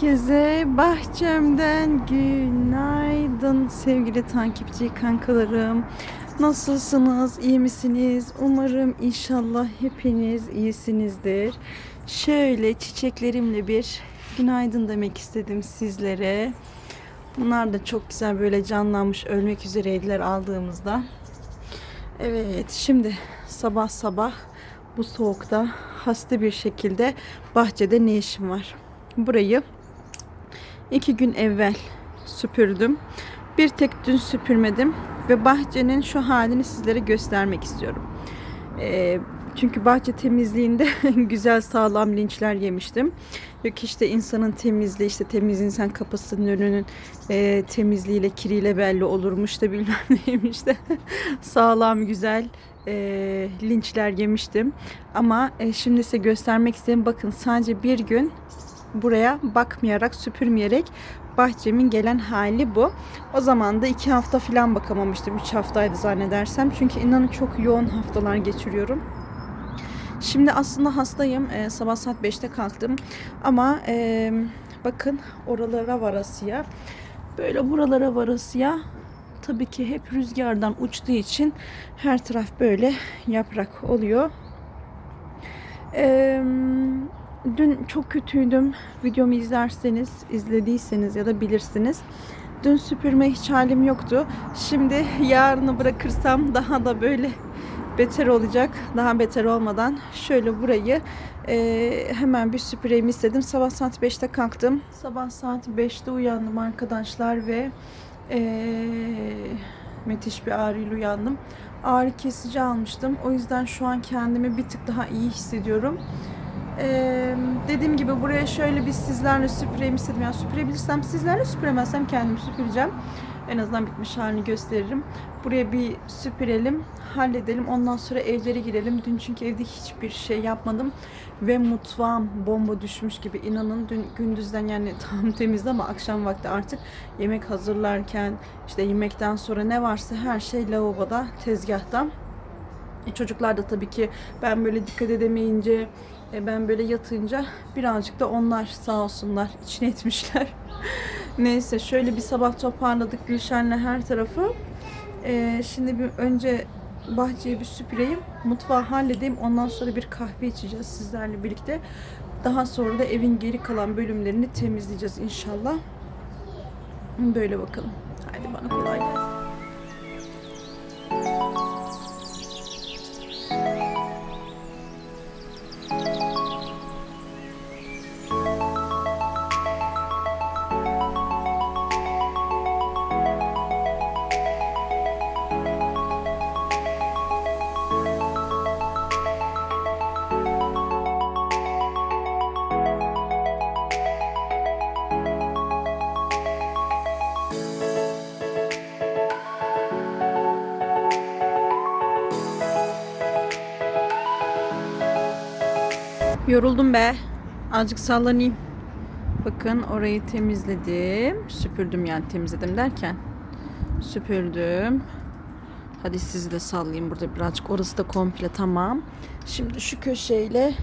Herkese bahçemden günaydın sevgili takipçi kankalarım. Nasılsınız? iyi misiniz? Umarım inşallah hepiniz iyisinizdir. Şöyle çiçeklerimle bir günaydın demek istedim sizlere. Bunlar da çok güzel böyle canlanmış ölmek üzereydiler aldığımızda. Evet şimdi sabah sabah bu soğukta hasta bir şekilde bahçede ne işim var? Burayı iki gün evvel süpürdüm. Bir tek dün süpürmedim ve bahçenin şu halini sizlere göstermek istiyorum. Ee, çünkü bahçe temizliğinde güzel sağlam linçler yemiştim. Yok işte insanın temizliği işte temiz insan kapısının önünün e, temizliğiyle kiriyle belli olurmuş da bilmem neymiş de sağlam güzel e, linçler yemiştim. Ama e, şimdi size göstermek istedim. Bakın sadece bir gün buraya bakmayarak, süpürmeyerek bahçemin gelen hali bu. O zaman da iki hafta falan bakamamıştım. Üç haftaydı zannedersem. Çünkü inanın çok yoğun haftalar geçiriyorum. Şimdi aslında hastayım. Ee, sabah saat 5'te kalktım. Ama e, bakın oralara varasıya. Böyle buralara varasıya tabii ki hep rüzgardan uçtuğu için her taraf böyle yaprak oluyor. Eee Dün çok kötüydüm. Videomu izlerseniz, izlediyseniz ya da bilirsiniz. Dün süpürme hiç halim yoktu. Şimdi yarını bırakırsam daha da böyle beter olacak. Daha beter olmadan şöyle burayı e, hemen bir süpüreyim istedim. Sabah saat 5'te kalktım. Sabah saat 5'te uyandım arkadaşlar ve e, müthiş bir ağrıyla uyandım. Ağrı kesici almıştım. O yüzden şu an kendimi bir tık daha iyi hissediyorum. Ee, dediğim gibi buraya şöyle bir sizlerle süpüreyim istedim. Yani süpürebilirsem sizlerle süpüremezsem kendim süpüreceğim. En azından bitmiş halini gösteririm. Buraya bir süpürelim, halledelim. Ondan sonra evlere girelim. Dün çünkü evde hiçbir şey yapmadım. Ve mutfağım bomba düşmüş gibi. İnanın dün gündüzden yani tam temizdi ama akşam vakti artık yemek hazırlarken işte yemekten sonra ne varsa her şey lavaboda, tezgahta. E, çocuklar da tabii ki ben böyle dikkat edemeyince e, ben böyle yatınca birazcık da onlar sağ olsunlar içine etmişler. Neyse şöyle bir sabah toparladık Gülşen'le her tarafı. E, şimdi bir önce bahçeyi bir süpüreyim. Mutfağı halledeyim. Ondan sonra bir kahve içeceğiz sizlerle birlikte. Daha sonra da evin geri kalan bölümlerini temizleyeceğiz inşallah. Böyle bakalım. Haydi bana kolay gelsin. Yoruldum be. Azıcık sallanayım. Bakın orayı temizledim. Süpürdüm yani temizledim derken. Süpürdüm. Hadi sizi de sallayayım burada birazcık. Orası da komple tamam. Şimdi şu köşeyle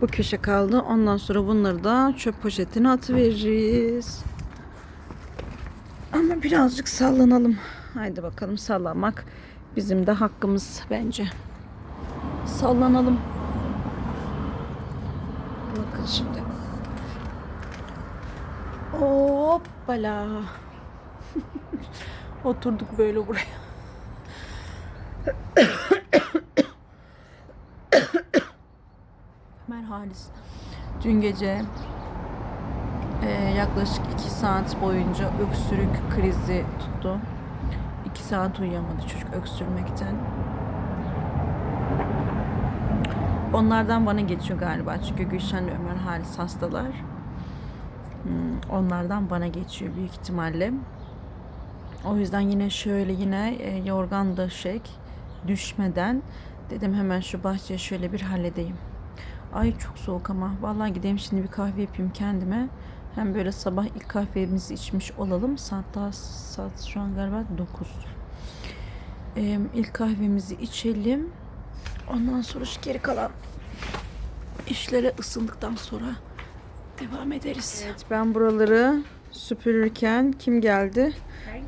bu köşe kaldı. Ondan sonra bunları da çöp poşetine atıveririz. Ama birazcık sallanalım. Haydi bakalım sallamak bizim de hakkımız bence. Sallanalım. Bakın şimdi. Hoppala. Oturduk böyle buraya. Ömer Halis. Dün gece e, yaklaşık 2 saat boyunca öksürük krizi tuttu. 2 saat uyuyamadı çocuk öksürmekten. Onlardan bana geçiyor galiba. Çünkü Gülşen ve Ömer Halis hastalar. Hmm, onlardan bana geçiyor büyük ihtimalle. O yüzden yine şöyle yine e, yorgan döşek düşmeden dedim hemen şu bahçeye şöyle bir halledeyim. Ay çok soğuk ama vallahi gideyim şimdi bir kahve yapayım kendime. Hem böyle sabah ilk kahvemizi içmiş olalım. Saat daha saat şu an galiba 9. Ee, ilk kahvemizi içelim. Ondan sonra şu geri kalan işlere ısındıktan sonra devam ederiz. Evet ben buraları süpürürken kim geldi?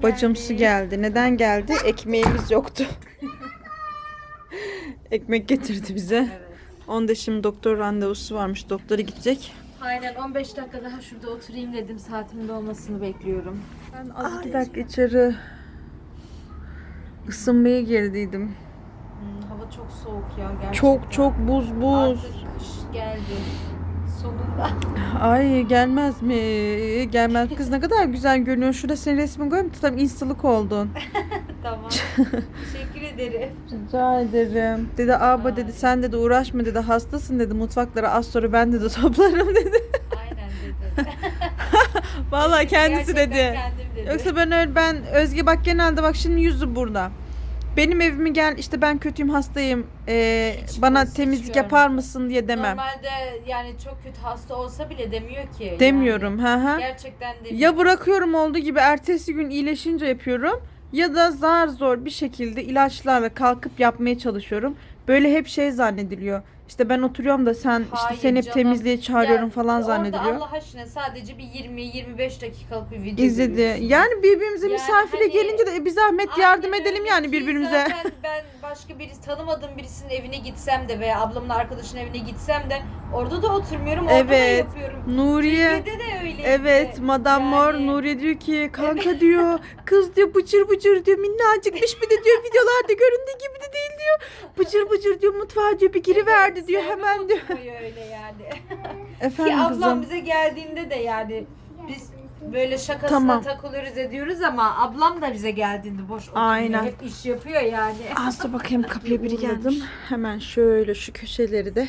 Bacımsı geldi. Neden geldi? Ekmeğimiz yoktu. Ekmek getirdi bize. Onda şimdi doktor randevusu varmış. Doktora gidecek. Aynen 15 dakika daha şurada oturayım dedim. Saatimin dolmasını bekliyorum. Ben az iki dakika içeri ısınmaya girdiydim. Hava çok soğuk ya gerçekten. Çok çok buz buz. Artık kış geldi. Sonunda. Ay gelmez mi? Gelmez. Kız ne kadar güzel görünüyor. Şurada senin resmini koyayım. Tam instalık oldun. tamam. Teşekkür ederim. Rica ederim. Dedi abla dedi sen dedi uğraşma dedi hastasın dedi mutfakları az sonra ben dedi toplarım dedi. Aynen dedi. Vallahi kendisi dedi. dedi. Yoksa ben öyle ben Özge bak genelde bak şimdi yüzü burada. Benim evime gel işte ben kötüyüm hastayım Hiç bana temizlik görmedim. yapar mısın diye demem. Normalde yani çok kötü hasta olsa bile demiyor ki. Demiyorum ha Yani. ha. Gerçekten demiyor. Ya bırakıyorum olduğu gibi ertesi gün iyileşince yapıyorum ya da zar zor bir şekilde ilaçlarla kalkıp yapmaya çalışıyorum. Böyle hep şey zannediliyor. İşte ben oturuyorum da sen işte Hayır seni hep canım. temizliğe çağırıyorum Yani falan orada zannediliyor. Allah aşkına sadece bir 20-25 dakikalık bir video İzledi. görüyorsun. Yani birbirimize Yani misafire hani- gelince de e, bir zahmet yardım edelim öyle yani birbirimize. Zaten ben başka birisi tanımadığım birisinin evine gitsem de veya ablamın arkadaşının evine gitsem de orada da oturmuyorum orada da Evet. yapıyorum. Nuriye Türkiye'de de öyleydi. Evet, Madame Mor Yani- Nuriye diyor ki kanka diyor kız diyor bıcır bıcır diyor minnacıkmış bir de diyor videolarda göründüğü gibi de değil diyor. Bıcır bıcır diyor mutfağa diyor bir giriverdi Evet, diyor hemen diyor. öyle yani. Ki Efendim ablam kızım. bize geldiğinde de yani biz böyle şakasına Tamam. takılıyoruz ediyoruz ama ablam da bize geldiğinde boş. Aynen. Hep iş yapıyor yani. Az da bakayım kapıya biri geldim. Hemen şöyle şu köşeleri de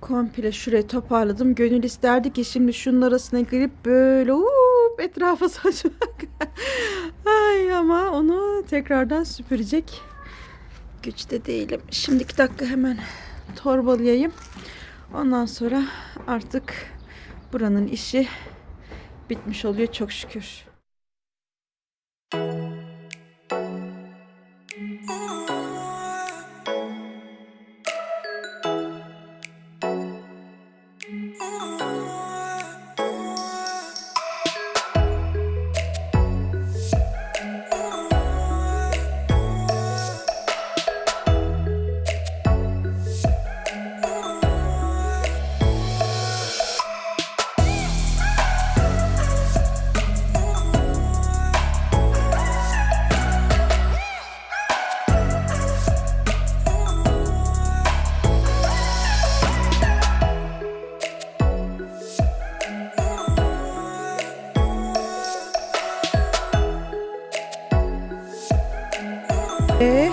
komple şuraya toparladım. Gönül isterdi ki şimdi şunun arasına girip böyle uuup etrafa saçmak. Ay ama onu tekrardan süpürecek güçte değilim. Şimdi iki dakika hemen torbalayayım. Ondan sonra artık buranın işi bitmiş oluyor çok şükür. Ee,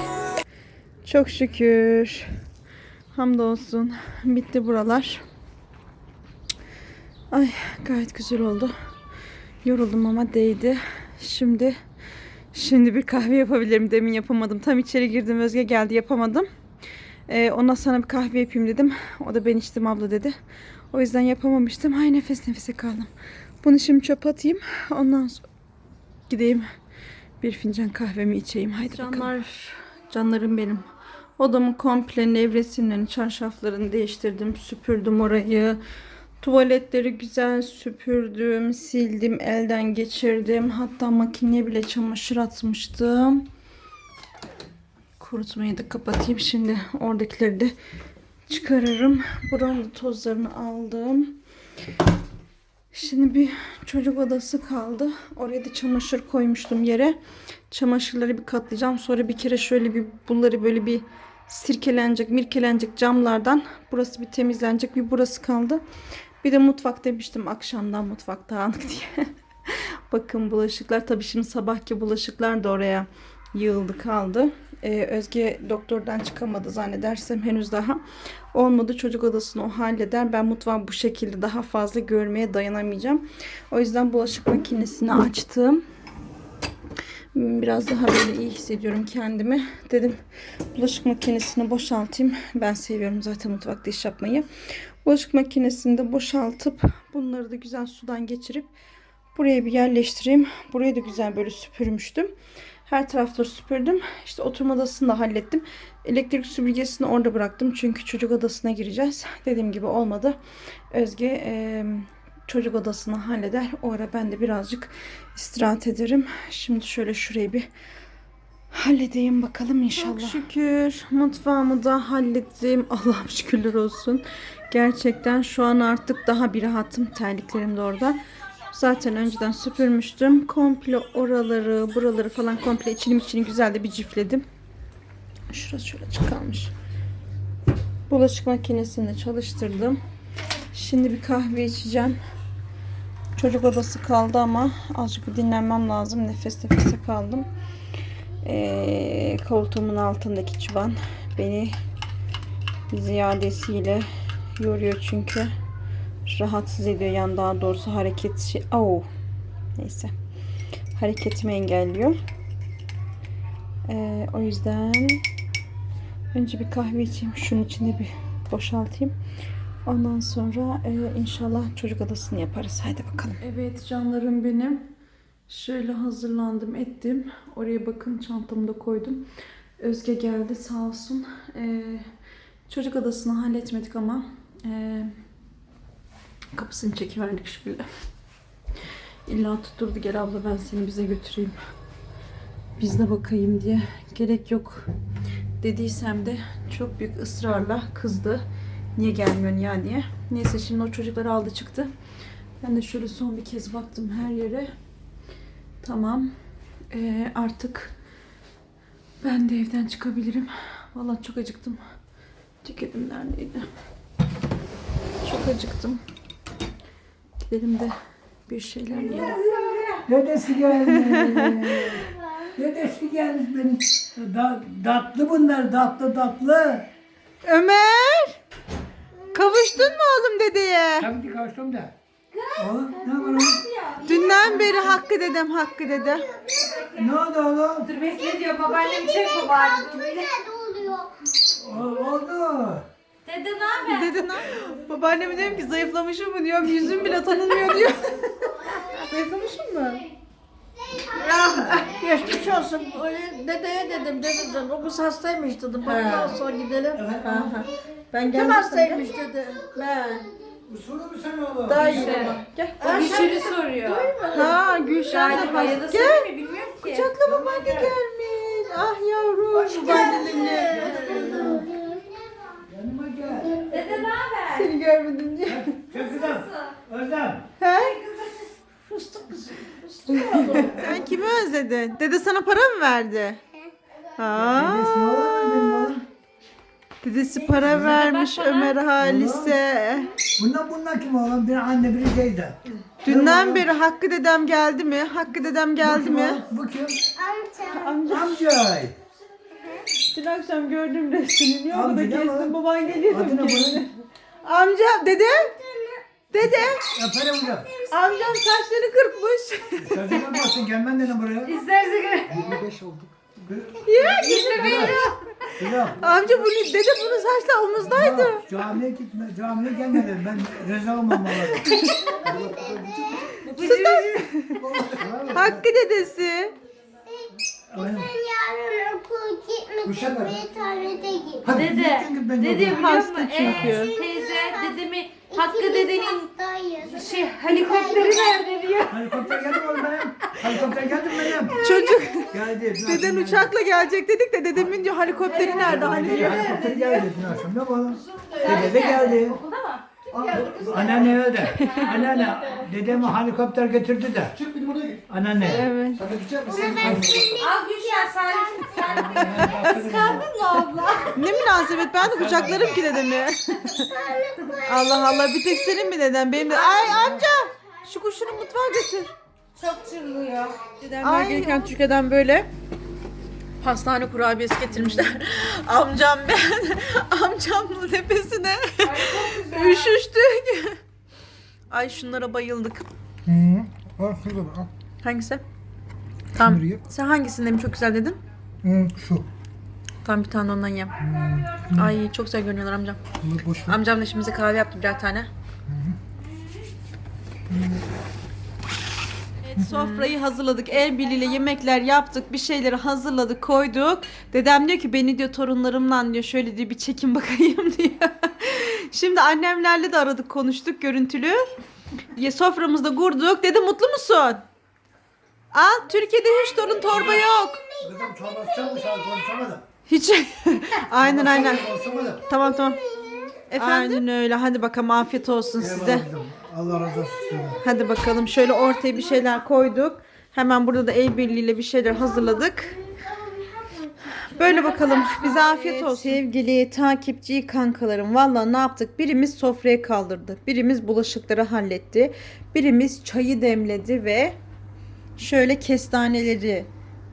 çok şükür. Hamdolsun. Bitti buralar. Ay gayet güzel oldu. Yoruldum ama değdi. Şimdi şimdi bir kahve yapabilirim. Demin yapamadım. Tam içeri girdim. Özge geldi yapamadım. Ee, ondan sonra bir kahve yapayım dedim. O da ben içtim abla dedi. O yüzden yapamamıştım. Ay nefes nefese kaldım. Bunu şimdi çöpe atayım. Ondan sonra gideyim bir fincan kahvemi içeyim. Haydi Canlar, canlarım benim. Odamın komple nevresimlerini, çarşaflarını değiştirdim. Süpürdüm orayı. Tuvaletleri güzel süpürdüm, sildim, elden geçirdim. Hatta makineye bile çamaşır atmıştım. Kurutmayı da kapatayım. Şimdi oradakileri de çıkarırım. Buranın tozlarını aldım. Şimdi bir çocuk odası kaldı. Oraya da çamaşır koymuştum yere. Çamaşırları bir katlayacağım. Sonra bir kere şöyle bir bunları böyle bir sirkelenecek, mirkelenecek camlardan. Burası bir temizlenecek. Bir burası kaldı. Bir de mutfak demiştim akşamdan mutfak dağınık diye. Bakın bulaşıklar tabii şimdi sabahki bulaşıklar da oraya yığıldı kaldı. Ee, Özge doktordan çıkamadı zannedersem henüz daha. Olmadı çocuk odasını o halleder. Ben mutfağı bu şekilde daha fazla görmeye dayanamayacağım. O yüzden bulaşık makinesini açtım. Biraz daha böyle iyi hissediyorum kendimi. Dedim bulaşık makinesini boşaltayım. Ben seviyorum zaten mutfakta iş yapmayı. Bulaşık makinesini de boşaltıp bunları da güzel sudan geçirip buraya bir yerleştireyim. Burayı da güzel böyle süpürmüştüm. Her tarafları süpürdüm. İşte oturma odasını da hallettim. Elektrik süpürgesini orada bıraktım. Çünkü çocuk odasına gireceğiz. Dediğim gibi olmadı. Özge e, çocuk odasını halleder. O ara ben de birazcık istirahat ederim. Şimdi şöyle şurayı bir halledeyim bakalım inşallah. Çok şükür mutfağımı da hallettim. Allah'ım şükürler olsun. Gerçekten şu an artık daha bir rahatım. Terliklerim de orada. Zaten önceden süpürmüştüm. Komple oraları, buraları falan komple içini içini güzel de bir cifledim. Şurası şöyle açık. Bulaşık makinesini de çalıştırdım. Şimdi bir kahve içeceğim. Çocuk odası kaldı ama azıcık bir dinlenmem lazım. Nefes nefese kaldım. Ee, koltuğumun altındaki çıban beni ziyadesiyle yoruyor çünkü rahatsız ediyor. Yani daha doğrusu hareket şey oh. neyse. Hareketimi engelliyor. Ee, o yüzden önce bir kahve içeyim. Şunun içinde bir boşaltayım. Ondan sonra e, inşallah çocuk odasını yaparız. Haydi bakalım. Evet canlarım benim. Şöyle hazırlandım ettim. Oraya bakın çantamı da koydum. Özge geldi sağ olsun. Ee, çocuk odasını halletmedik ama ee, Kapısını çekiverdik şöyle. İlla tutturdu gel abla ben seni bize götüreyim. Biz de bakayım diye. Gerek yok dediysem de çok büyük ısrarla kızdı. Niye gelmiyorsun ya diye. Neyse şimdi o çocukları aldı çıktı. Ben de şöyle son bir kez baktım her yere. Tamam. Ee, artık ben de evden çıkabilirim. Vallahi çok acıktım. Ceketim neredeydi? Çok acıktım. De bir şeyler yiyelim. Dedesi geldi. Dedesi geldi benim. Da, tatlı bunlar, tatlı tatlı. Ömer! Kavuştun mu oğlum dedeye? Tabii ki kaçtım da. Oğlum ne var oğlum? Dünden beri Hakkı dedem Hakkı dede. Ne oldu oğlum? Dur bekle diyor babaannem çek babaannem. Dur bekle. O- oldu. Dede ne haber? Dede ne? Babaanneme diyorum ki zayıflamışım mı diyorum. Yüzüm bile tanınmıyor diyor. Zayıflamışım mı? Geçmiş olsun. Dedeye dedim dedem. O kız hastaymış dedim. Ondan sonra gidelim. Ben Kim hastaymış dedi. Ben. Usulü mü sen oğlum? Daha iyi. Gel. Gülşen'i soruyor. Ha Gülşen de ya bak. Gel. mi bilmiyorum ki. Kucakla babaanne gelmiş. Ah yavrum. Babaannenle. Yanıma gel. Dede ne haber? Seni görmedim diye. Kızım. Özlem. He? Fıstık kızı. Sen kimi özledin? Dede sana para mı verdi? Ha. Dedesi oğlum benim oğlum. Dedesi para vermiş Ömer Halis'e. Bundan bundan kim oğlum? Bir anne biri teyze. Dünden beri Hakkı dedem geldi mi? Hakkı dedem geldi mi? Bu kim? Amca. Amca. Dün akşam gördüm resmini. Amca ne kestin? var? Baban geliyor. Adı ne bunun? Amca, dede. Dede. Öperim bunu. Amcam saçları kırpmış. Sözüme baksın gelmen dedim buraya. İsterse gör. 25 olduk. ya Yok. Amca bu dede bunun saçları omuzdaydı. Yok, Camiye gitme, camiye gelme dedim. Ben rezil olmam valla. Hakkı dedesi. Aynen. Yarın okula bak. bir tane de git. Hadi Dede, gittin ben dede yokum. Hasta çünkü. Ee, teyze dedemi Hakkı İkimiz dedenin hastayız. şey helikopteri nerede diyor. Helikopter geldi mi oğlum benim? Helikopter geldi mi benim? Çocuk. Geldi. dün Deden geldi. uçakla gelecek dedik de dedemin diyor helikopteri nerede hani. Helikopter geldi dün akşam. Ne bu oğlum? Dede de geldi. Anneanne öyle. Anneanne dedeme helikopter getirdi de. Çık benim oraya git. Anneanne. Evet. Sen de gidecek misin? Al Gülşen sen Kıskandın mı abla? Ne münasebet ben de kucaklarım ki dedemi. Allah Allah bir tek senin mi deden benim de. Ay amca şu kuşunu mutfağa götür. Çok çırlıyor. Dedemler gelirken Türkiye'den böyle pastane kurabiyesi getirmişler. Amcam ben amcamla tepesine üşüştük. Ay şunlara bayıldık. Hı. Al şurada bak. al. Hangisi? Ye. Sen hangisini mi çok güzel dedin? Hı, şu. Tam bir tane ondan yem. Ay çok güzel görünüyorlar amcam. Amcam da şimdi kahve yaptı birer tane. Evet, sofrayı hazırladık. El birliğiyle yemekler yaptık. Bir şeyleri hazırladık, koyduk. Dedem diyor ki beni diyor torunlarımla diyor şöyle diyor bir çekin bakayım diyor. Şimdi annemlerle de aradık, konuştuk görüntülü. Ya soframızda kurduk. Dedi mutlu musun? Al Türkiye'de hiç torun torba yok. Kızım çorbası çalmış abi konuşamadım. Hiç. aynen aynen. Konuşamadım. Tamam tamam. Efendim? Aynen öyle. Hadi bakalım afiyet olsun size. Eyvallah kızım. Allah razı olsun. Hadi bakalım şöyle ortaya bir şeyler koyduk. Hemen burada da el birliğiyle bir şeyler hazırladık. Böyle bakalım. Bize afiyet olsun. Sevgili takipçi kankalarım. Valla ne yaptık? Birimiz sofraya kaldırdı. Birimiz bulaşıkları halletti. Birimiz çayı demledi ve şöyle kestaneleri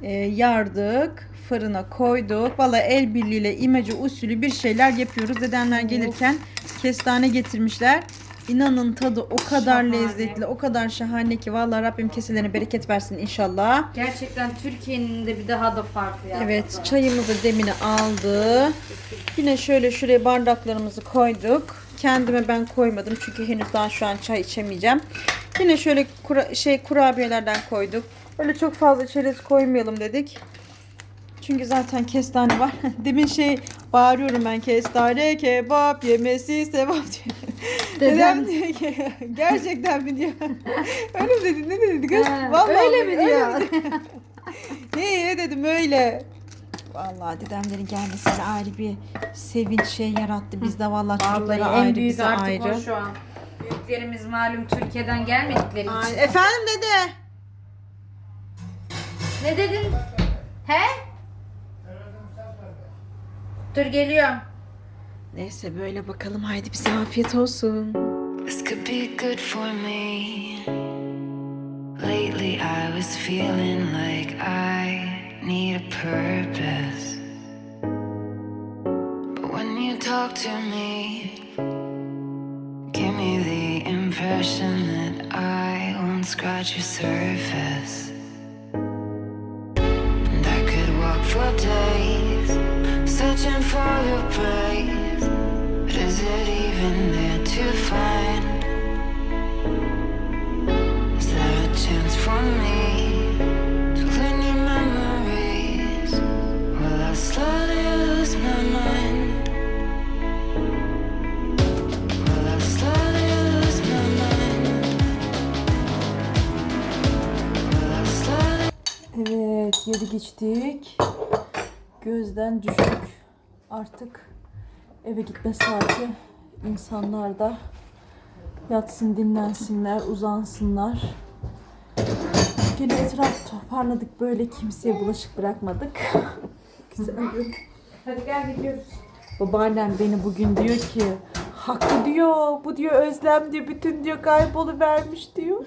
e, yardık. Fırına koyduk. Valla el birliğiyle imece usulü bir şeyler yapıyoruz. Dedemler gelirken kestane getirmişler. İnanın tadı o kadar Şahane. lezzetli, o kadar şahane ki. Valla Rabbim keselerine bereket versin inşallah. Gerçekten Türkiye'nin de bir daha da farklı ya. Evet çayımızı demini aldı. Yine şöyle şuraya bardaklarımızı koyduk. Kendime ben koymadım çünkü henüz daha şu an çay içemeyeceğim. Yine şöyle kura- şey kurabiyelerden koyduk. Öyle çok fazla çerez koymayalım dedik. Çünkü zaten kestane var. Demin şey bağırıyorum ben kestane kebap yemesi sevap diyor. Dedem diyor ki gerçekten mi diyor. öyle mi dedi ne dedi kız? Vallahi öyle mi diyor? He dedim öyle. Vallahi dedemlerin gelmesiyle ayrı bir sevinç şey yarattı. Biz de vallahi çocuklara Vallahi ayrı en büyük bize artık ayrı. o şu an. Büyüklerimiz malum Türkiye'den gelmedikleri Ay, için. Efendim dede. Ne dedin? He? Dur geliyorum. Neyse böyle bakalım haydi bize afiyet olsun. This could be good for me. Lately, I was feeling like I need a purpose. But when you talk to me, give me the impression that I won't scratch your surface. And I could walk for days, searching for your praise. But is it even there to find? Is there a chance for me to learn your memories? Will I slowly lose my mind? Evet yedi geçtik. Gözden düştük. Artık eve gitme saati. İnsanlar da yatsın dinlensinler uzansınlar. Yine etraf toparladık böyle kimseye bulaşık bırakmadık. Güzel bir Hadi gel gidiyoruz. Babaannem beni bugün diyor ki Hakkı diyor bu diyor Özlem diyor bütün diyor kayboluvermiş diyor.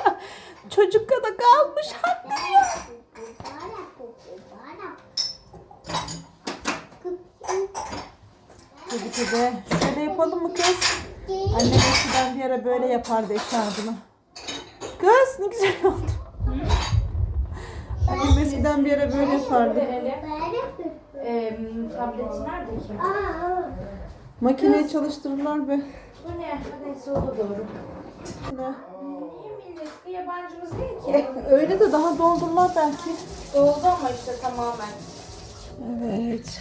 Çocuk kadar kalmış Hakkı diyor. Tabii ki de şöyle yapalım mı kız? Annem eskiden bir ara böyle yapardı eşarbını. Kız ne güzel oldu. Annem eskiden bir ara böyle yapardı. Ee, tableti nerede ki? Makineyi çalıştırırlar be. Bu ne? O da doğru. Ne? Niye millet? Yabancımız değil ki. Öyle de daha doldururlar belki. Oldu ama işte tamamen. Evet.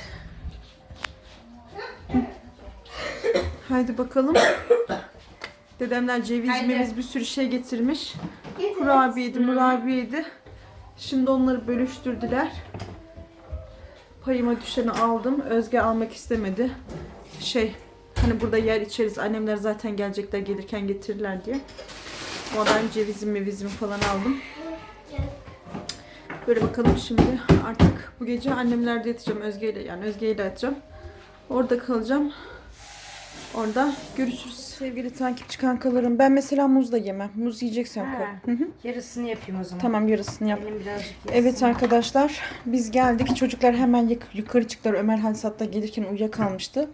Haydi bakalım. Dedemler ceviz Haydi. meviz bir sürü şey getirmiş. Kurabiyeydi, murabiyeydi. Şimdi onları bölüştürdüler. Payıma düşeni aldım. Özge almak istemedi. Şey, Hani burada yer içeriz. Annemler zaten gelecekler gelirken getirirler diye. Oradan cevizim mevizimi falan aldım. Böyle bakalım şimdi artık bu gece annemlerde yatacağım Özge ile yani Özge ile yatacağım. Orada kalacağım. Orada görüşürüz. Sevgili takipçi kankalarım. Ben mesela muz da yemem. Muz yiyeceksen koy. Ha. Hı hı. Yarısını yapayım o zaman. Tamam yarısını yap. Benim birazcık yesin. Evet arkadaşlar biz geldik. Çocuklar hemen yuk- yukarı çıktılar. Ömer Halsat'ta gelirken uyuyakalmıştı.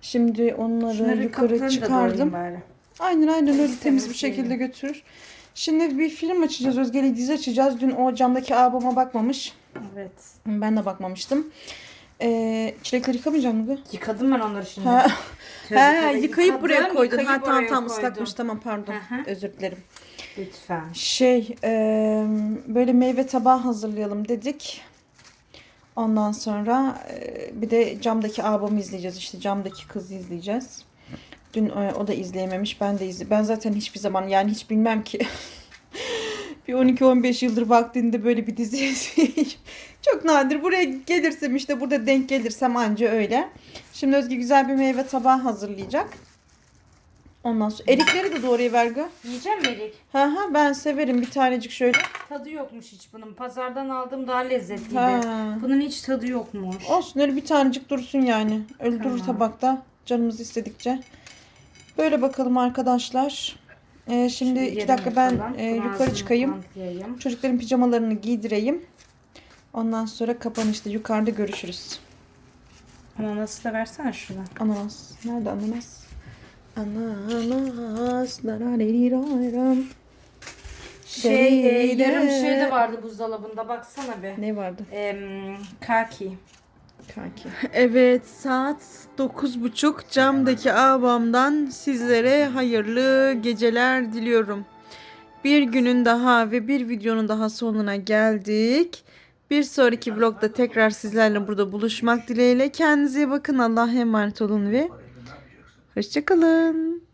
Şimdi onları Şunları yukarı kaplarını da çıkardım. doğrayayım bari. Aynen aynen öyle temiz bir şekilde götürür. Şimdi bir film açacağız. Özge'yle dizi açacağız. Dün o camdaki abama bakmamış. Evet. Ben de bakmamıştım. Ee, çilekleri yıkamayacak mı? Yıkadım ben onları şimdi. Ha, tövbe, yıkayıp buraya koydun. yıkayıp Ha tamam oraya tamam koydum. ıslakmış. Tamam pardon. Hı. Özür dilerim. Lütfen. Şey, e, böyle meyve tabağı hazırlayalım dedik. Ondan sonra e, bir de camdaki abamı izleyeceğiz. İşte camdaki kızı izleyeceğiz. Dün e, o da izleyememiş. Ben de izle. Ben zaten hiçbir zaman yani hiç bilmem ki bir 12-15 yıldır vaktinde böyle bir dizi izleyeyim. Çok nadir. Buraya gelirsem işte burada denk gelirsem anca öyle. Şimdi Özge güzel bir meyve tabağı hazırlayacak. Ondan sonra erikleri de doğruya vergi. Yiyeceğim Erik? Ha ha ben severim bir tanecik şöyle. Tadı yokmuş hiç bunun. Pazardan aldığım daha lezzetliydi. Ha. Bunun hiç tadı yokmuş. Olsun öyle bir tanecik dursun yani. Öldürür Tamam. tabakta canımız istedikçe. Böyle bakalım arkadaşlar. Ee, şimdi iki Yerim dakika ben e, yukarı çıkayım. Çocukların pijamalarını giydireyim. Ondan sonra kapanışta yukarıda görüşürüz. Ananası da versene şuna. Ananas. Nerede ananas? Ananas. laraririram. Şey, e, yarım şey de vardı buzdolabında. Baksana be. Ne vardı? Em, kaki. Kanki. Evet saat 9.30 camdaki abamdan sizlere hayırlı geceler diliyorum. Bir günün daha ve bir videonun daha sonuna geldik. Bir sonraki vlogda tekrar sizlerle burada buluşmak dileğiyle. Kendinize bakın. Allah'a emanet olun ve hoşçakalın.